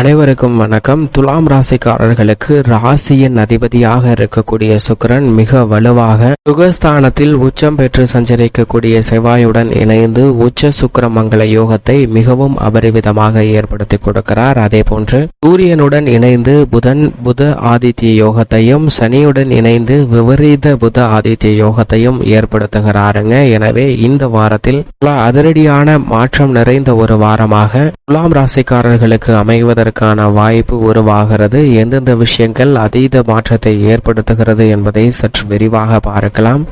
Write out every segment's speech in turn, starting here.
அனைவருக்கும் வணக்கம். துலாம் ராசிக்காரர்களுக்கு ராசியின் அதிபதியாக இருக்கக்கூடிய சுக்கிரன் மிக வலுவாக சுகஸ்தானத்தில் உச்சம் பெற்று சஞ்சரிக்கக்கூடிய செவ்வாயுடன் இணைந்து உச்ச சுக்கிர மங்கள யோகத்தை மிகவும் அபரிவிதமாக ஏற்படுத்தி கொடுக்கிறார். அதே போன்று சூரியனுடன் இணைந்து புதன் புத ஆதித்ய யோகத்தையும் சனியுடன் இணைந்து விபரீத புத ஆதித்ய யோகத்தையும் ஏற்படுத்துகிறாருங்க. எனவே இந்த வாரத்தில் பல அதிரடியான மாற்றம் நிறைந்த ஒரு வாரமாக துலாம் ராசிக்காரர்களுக்கு அமைவதற்கான வாய்ப்பு உருவாகிறது. எந்தெந்த விஷயங்கள் அதீத மாற்றத்தை ஏற்படுத்துகிறது என்பதை சற்று விரிவாக பார்க்கலாம்.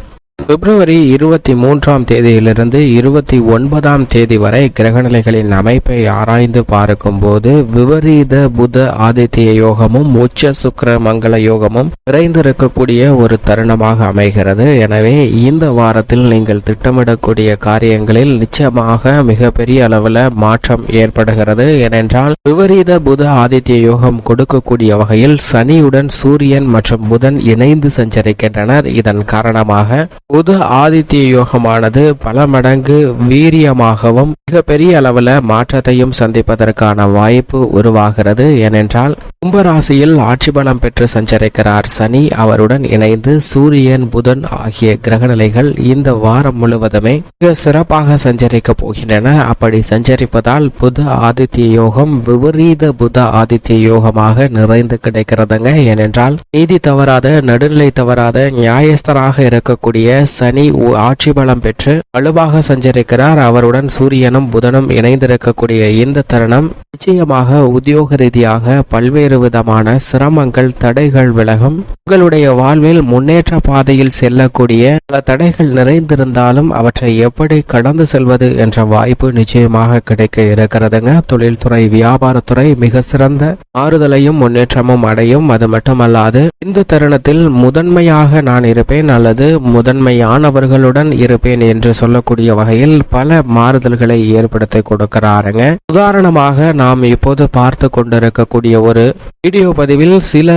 பிப்ரவரி இருபத்தி மூன்றாம் தேதியிலிருந்து இருபத்தி ஒன்பதாம் தேதி வரை கிரகநிலைகளின் அமைப்பை ஆராய்ந்து பார்க்கும்போது விபரீத புத ஆதித்ய யோகமும் உச்ச சுக்கர மங்கள யோகமும் நிறைந்திருக்கக்கூடிய ஒரு தருணமாக அமைகிறது. எனவே இந்த வாரத்தில் நீங்கள் திட்டமிடக்கூடிய காரியங்களில் நிச்சயமாக மிகப்பெரிய அளவில் மாற்றம் ஏற்படுகிறது. ஏனென்றால் விபரீத புத ஆதித்ய யோகம் கொடுக்கக்கூடிய வகையில் சனியுடன் சூரியன் மற்றும் புதன் இணைந்து சஞ்சரிக்கின்றனர். இதன் காரணமாக புது ஆதித்ய யோகமானது பல மடங்கு வீரியமாகவும் மிகப்பெரிய அளவில் மாற்றத்தையும் சந்திப்பதற்கான வாய்ப்பு உருவாகிறது. ஏனென்றால் கும்பராசியில் ஆட்சி பலம் பெற்று சஞ்சரிக்கிறார் சனி. அவருடன் இணைந்து சூரியன் புதன் ஆகிய கிரகநிலைகள் இந்த வாரம் முழுவதுமே மிக சிறப்பாக சஞ்சரிக்க போகின்றன. அப்படி சஞ்சரிப்பதால் புத ஆதித்ய யோகம் விபரீத புத ஆதித்ய யோகமாக நிறைந்து கிடைக்கிறதுங்க. ஏனென்றால் நீதி தவறாத நடுநிலை தவறாத நியாயஸ்தராக இருக்கக்கூடிய சனி ஆட்சி பலம் பெற்று வலுவாக சஞ்சரிக்கிறார். அவருடன் சூரியனும் புதனும் இணைந்திருக்கக்கூடிய இந்த தருணம் நிச்சயமாக உத்தியோக ரீதியாக பல்வேறு விதமான சிரமங்கள் தடைகள் விலகும். உங்களுடைய வாழ்வில் முன்னேற்ற பாதையில் செல்லக்கூடிய பல தடைகள் நிறைந்திருந்தாலும் அவற்றை எப்படி கடந்து செல்வது என்ற வாய்ப்பு நிச்சயமாக கிடைக்க இருக்கிறதுங்க. தொழில்துறை வியாபாரத்துறை மிக சிறந்த ஆறுதலையும் முன்னேற்றமும் அடையும். அது மட்டுமல்லாது இந்த தருணத்தில் முதன்மையாக நான் இருப்பேன் அல்லது முதன்மை முதன்மையானவர்களுடன் இருப்பேன் என்று சொல்லக்கூடிய வகையில் பல மாறுதல்களை ஏற்படுத்தி கொடுக்கிறாருங்க. உதாரணமாக நாம் இப்போது பார்த்து கொண்டிருக்கக்கூடிய ஒரு வீடியோ பதிவில் சில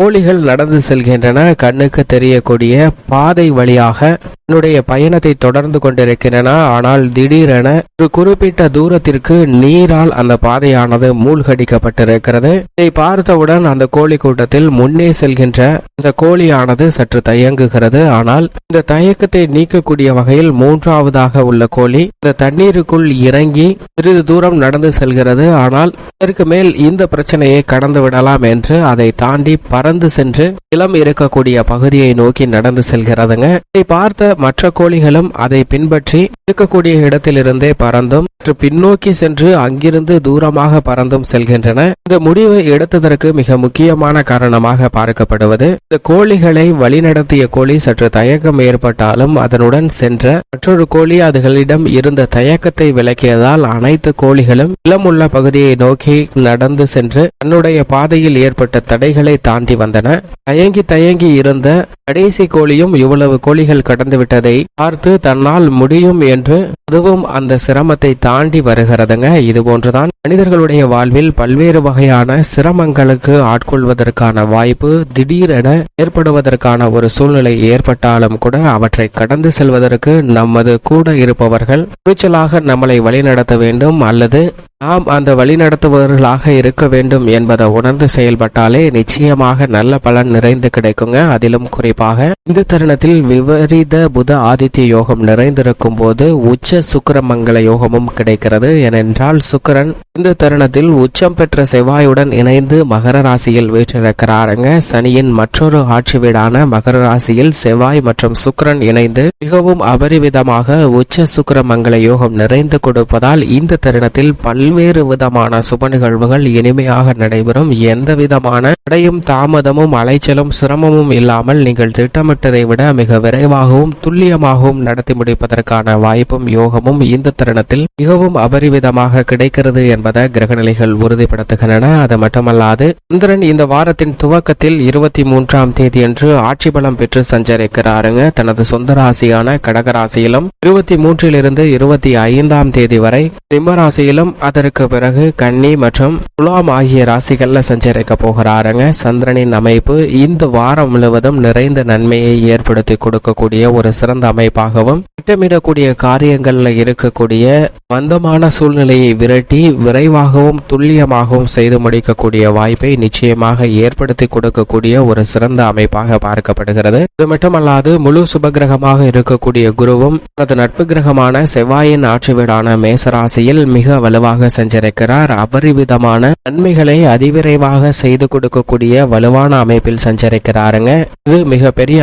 கோழிகள் நடந்து செல்கின்றன. கண்ணுக்கு தெரியக்கூடிய பாதை வழியாக என்னுடைய பயணத்தை தொடர்ந்து கொண்டிருக்கின்றன. ஆனால் திடீரென ஒரு குறிப்பிட்ட தூரத்திற்கு நீரால் அந்த பாதையானது மூழ்கடிக்கப்பட்டிருக்கிறது. இதை பார்த்தவுடன் அந்த கோழி கூட்டத்தில் முன்னே செல்கின்ற இந்த கோழியானது சற்று தயங்குகிறது. ஆனால் இந்த தயக்கத்தை நீக்கக்கூடிய வகையில் மூன்றாவதாக உள்ள கோழி இந்த தண்ணீருக்குள் இறங்கி சிறிது தூரம் நடந்து செல்கிறது. ஆனால் இதற்கு மேல் இந்த பிரச்சனையை கடந்து விடலாம் என்று அதை தாண்டி பறந்து சென்று இளம் இருக்கக்கூடிய பகுதியை நோக்கி நடந்து செல்கிறதுங்க. இதை பார்த்த மற்ற கோழிகளும் அதை பின்பற்றி இருக்கக்கூடிய இடத்திலிருந்தே பறந்தும் சற்று பின்னோக்கி சென்று அங்கிருந்து தூரமாக பறந்தும் செல்கின்றன. இந்த முடிவை எடுத்ததற்கு மிக முக்கியமான காரணமாக பார்க்கப்படுவது இந்த கோழிகளை வழிநடத்திய கோழி சற்று தயக்கம் ஏற்பட்டாலும் அதனுடன் சென்ற மற்றொரு கோழி அதுகளிடம் இருந்த தயக்கத்தை விளக்கியதால் அனைத்து கோழிகளும் இளமுள்ள பகுதியை நோக்கி நடந்து சென்று தன்னுடைய பாதையில் ஏற்பட்ட தடைகளை தாண்டி வந்தன. தயங்கி தயங்கி இருந்த கடைசி கோழியும் இவ்வளவு கோழிகள் கடந்துவிட்டதை பார்த்து தன்னால் முடியும் என்று அதுவும் அந்த சிரமத்தை தாண்டி வருகிறதுங்க. இது போன்றுதான் மனிதர்களுடைய வாழ்வில் பல்வேறு வகையான சிரமங்களுக்கு ஆட்கொள்வதற்கான வாய்ப்பு திடீரென ஏற்படுவதற்கான ஒரு சூழ்நிலை ஏற்பட்டாலும் கூட அவற்றை கடந்து செல்வதற்கு நமது கூட இருப்பவர்கள் துணிச்சலாக நம்மளை வழிநடத்த வேண்டும் அல்லது நாம் அந்த வழிநடத்துபவர்களாக இருக்க வேண்டும் என்பதை உணர்ந்து செயல்பட்டாலே நிச்சயமாக நல்ல பலன் நிறைந்து கிடைக்குங்க. அதிலும் குறிப்பாக இந்த தருணத்தில் விபரீத புத ஆதித்ய யோகம் நிறைந்திருக்கும் போது உச்ச சுக்கிரமங்கல யோகமும் கிடைக்கிறது. ஏனென்றால் சுக்கிரன் இந்த தருணத்தில் உச்சம் பெற்ற செவ்வாயுடன் இணைந்து மகர ராசியில் வீற்றிருக்கிறாருங்க. சனியின் மற்றொரு ஆட்சி வீடான மகர ராசியில் செவ்வாய் மற்றும் சுக்கிரன் இணைந்து மிகவும் அபரிவிதமாக உச்ச சுக்கிரமங்கல யோகம் நிறைந்து கொடுப்பதால் இந்த தருணத்தில் பல்வேறு விதமான சுப நிகழ்வுகள் இனிமையாக நடைபெறும். எந்த விதமான தடையும் தாமதமும் அலைச்சலும் சிரமமும் இல்லாமல் நீங்கள் திட்டமிட்டதை விட மிக விரைவாகவும் துல்லியமாகவும் நடத்தி முடிப்பதற்கான வாய்ப்பும் யோகமும் இந்த தருணத்தில் மிகவும் அபரிவிதமாக கிடைக்கிறது என்பதை கிரகநிலைகள் உறுதிப்படுத்துகின்றன. அது மட்டுமல்லாது சந்திரன் இந்த வாரத்தின் துவக்கத்தில் இருபத்தி மூன்றாம் தேதியன்று ஆட்சி பலம் பெற்று சஞ்சரிக்கிறாருங்க. தனது சொந்த ராசியான கடகராசியிலும் இருபத்தி மூன்றிலிருந்து இருபத்தி ஐந்தாம் தேதி வரை சிம்மராசியிலும் அதற்கு பிறகு கன்னி மற்றும் துலாம் ஆகிய ராசிகள்ல சஞ்சரிக்க போகிறாருங்க. சந்திரனின் அமைப்பு இந்த வாரம் முழுவதும் நிறைந்த நன்மையை ஏற்படுத்தி கொடுக்கக்கூடிய ஒரு சிறந்த அமைப்பாகவும் திட்டமிடக்கூடிய காரியங்கள் காரியங்கள்ல இருக்கக்கூடிய மந்தமான சூழ்நிலையை விரட்டி விரைவாகவும் துல்லியமாகவும் செய்து முடிக்கக்கூடிய வாய்ப்பை நிச்சயமாக ஏற்படுத்தி கொடுக்கக்கூடிய ஒரு சிறந்த அமைப்பாக பார்க்கப்படுகிறது. இது மட்டுமல்லாது முழு சுபகிரகமாக இருக்கக்கூடிய குருவும் தனது நட்பு கிரகமான செவ்வாயின் ஆட்சி வீடான மேசராசியில் மிக வலுவாக சஞ்சரிக்கிறார். அபரிவிதமான நன்மைகளை அதிவிரைவாக செய்து கொடுக்கக்கூடிய வலுவான அமைப்பில் சஞ்சரிக்கிறாருங்க. இது மிக பெரிய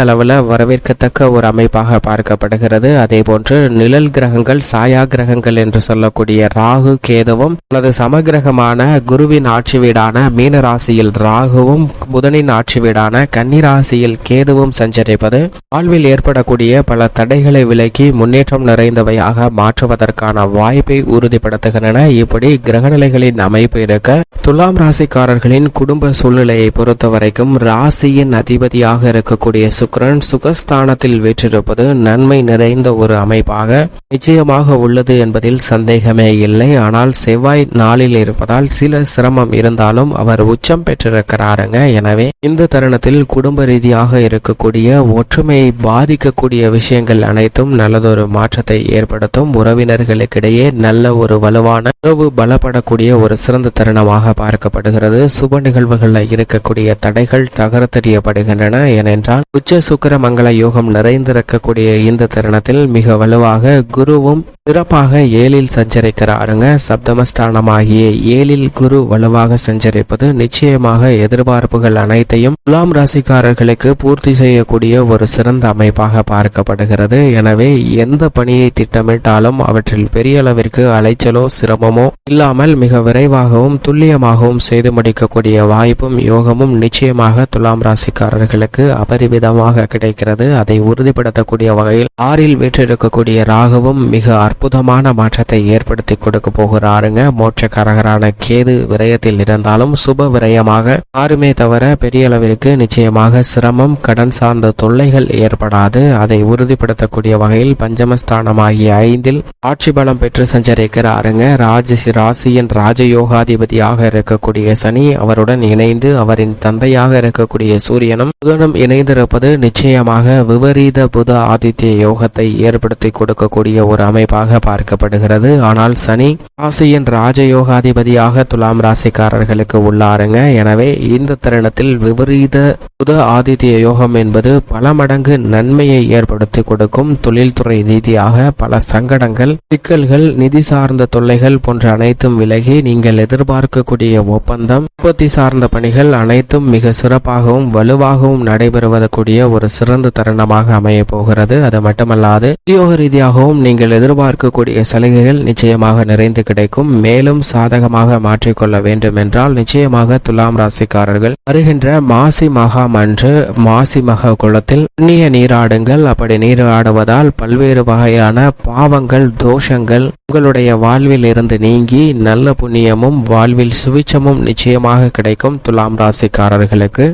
வரவேற்கத்தக்க ஒரு அமைப்பாக பார்க்கப்படுகிறது. அதே போன்று நிழல் கிரகங்கள் சாயா கிரகங்கள் என்று சொல்லக்கூடிய ராகு கேதுவும் அல்லது சமகிரகமான குருவின் ஆட்சி வீடான மீன ராசியில் ராகுவும் புதனின் ஆட்சி வீடான கன்னிராசியில் கேதுவும் சஞ்சரிப்பது வாழ்வில் ஏற்படக்கூடிய பல தடைகளை விலக்கி முன்னேற்றம் நிறைந்தவையாக மாற்றுவதற்கான வாய்ப்பை உறுதிப்படுத்துகின்றன. இப்படி கிரகநிலைகளின் அமைப்பு இருக்க துலாம் ராசிக்காரர்களின் குடும்ப சூழ்நிலையை பொறுத்த வரைக்கும் ராசியின் அதிபதியாக இருக்கக்கூடிய சுக்கிரன் சுகஸ்தானத்தில் வீற்றிருப்பது நன்மை நிறைந்த ஒரு அமைப்பாக நிச்சயமாக உள்ளது என்பதில் சந்தேகமே இல்லை. ஆனால் செவ்வாய் நாளில் இருப்பதால் சில சிரமம் இருந்தாலும் அவர் உச்சம் பெற்றிருக்கிறாருங்க. எனவே இந்த தருணத்தில் குடும்ப ரீதியாக இருக்கக்கூடிய ஒற்றுமையை பாதிக்கக்கூடிய விஷயங்கள் அனைத்தும் நல்லதொரு மாற்றத்தை ஏற்படுத்தும். உறவினர்களுக்கிடையே நல்ல ஒரு வலுவான உறவு பலப்படக்கூடிய ஒரு சிறந்த தருணமாக பார்க்கப்படுகிறது. சுப நிகழ்வுகளில் இருக்கக்கூடிய தடைகள் தகர்த்தெறியப்படுகின்றன. ஏனென்றால் உச்ச சுக்கர மங்கள யோகம் நிறைந்திருக்கக்கூடிய இந்த தருணத்தில் மிக வலுவாக குரு மிகவும் சிறப்பாக ஏழில் சஞ்சரிக்கிறாருங்க. சப்தமஸ்தானமாகிய ஏழில் குரு வலுவாக சஞ்சரிப்பது நிச்சயமாக எதிர்பார்ப்புகள் அனைத்தையும் துலாம் ராசிக்காரர்களுக்கு பூர்த்தி செய்யக்கூடிய ஒரு சிறந்த அமைப்பாக பார்க்கப்படுகிறது. எனவே எந்த பணியை திட்டமிட்டாலும் அவற்றில் பெரிய அளவிற்கு அலைச்சலோ சிரமமோ இல்லாமல் மிக விரைவாகவும் துல்லியமாகவும் செய்து முடிக்கக்கூடிய வாய்ப்பும் யோகமும் நிச்சயமாக துலாம் ராசிக்காரர்களுக்கு அபரிவிதமாக கிடைக்கிறது. அதை உறுதிப்படுத்தக்கூடிய வகையில் ஆறில் வீற்றிருக்கக்கூடிய ராகவும் மிக அற்புதமான மாற்றத்தை ஏற்படுத்தி கொடுக்க போகிறாருங்க. மோட்சக்காரகரான கேது விரயத்தில் இருந்தாலும் சுப விரயமாக யாருமே தவிர பெரிய அளவிற்கு நிச்சயமாக சிரமம் கடன் சார்ந்த தொல்லைகள் ஏற்படாது. அதை உறுதிப்படுத்தக்கூடிய வகையில் பஞ்சமஸ்தானமாகிய ஐந்தில் ஆட்சி பலம் பெற்று சஞ்சரிக்கிறாருங்க. ராஜ ராசியின் ராஜயோகாதிபதியாக இருக்கக்கூடிய சனி அவருடன் இணைந்து அவரின் தந்தையாக இருக்கக்கூடிய சூரியனும் புதனும் இணைந்திருப்பது நிச்சயமாக விபரீத புத ஆதித்ய யோகத்தை ஏற்படுத்தி கொடுக்கக்கூடிய ஒரு அமைப்பாக பார்க்கப்படுகிறது. ஆனால் சனி ராசியின் ராஜயோகாதிபதியாக துலாம் ராசிக்காரர்களுக்கு உள்ளாருங்க. எனவே இந்த தருணத்தில் விபரீத புத ஆதித்ய யோகம் என்பது பல மடங்கு நன்மையை ஏற்படுத்தி கொடுக்கும். தொழில்துறை ரீதியாக பல சங்கடங்கள் சிக்கல்கள் நிதி சார்ந்த தொல்லைகள் போன்ற அனைத்தும் விலகி நீங்கள் எதிர்பார்க்கக்கூடிய ஒப்பந்தம் உற்பத்தி சார்ந்த பணிகள் அனைத்தும் மிக சிறப்பாகவும் வலுவாகவும் நடைபெறுவதற்குரிய ஒரு சிறந்த தருணமாக அமைய போகிறது. அது மட்டுமல்லாது உத்தியோக ரீதியாகவும் நீங்கள் நீங்கள் எதிர்பார்க்கக்கூடிய சலுகைகள் நிச்சயமாக நிறைந்து கிடைக்கும். மேலும் சாதகமாக மாற்றிக்கொள்ள வேண்டும் என்றால் நிச்சயமாக துலாம் ராசிக்காரர்கள் வருகின்ற மாசி மகாம் அன்று மாசி மக குளத்தில் புண்ணிய நீராடுங்கள். அப்படி நீராடுவதால் பல்வேறு வகையான பாவங்கள் தோஷங்கள் உங்களுடைய வாழ்வில் இருந்து நீங்கி நல்ல புண்ணியமும் வாழ்வில் சுவிச்சமும் நிச்சயமாக கிடைக்கும் துலாம் ராசிக்காரர்களுக்கு.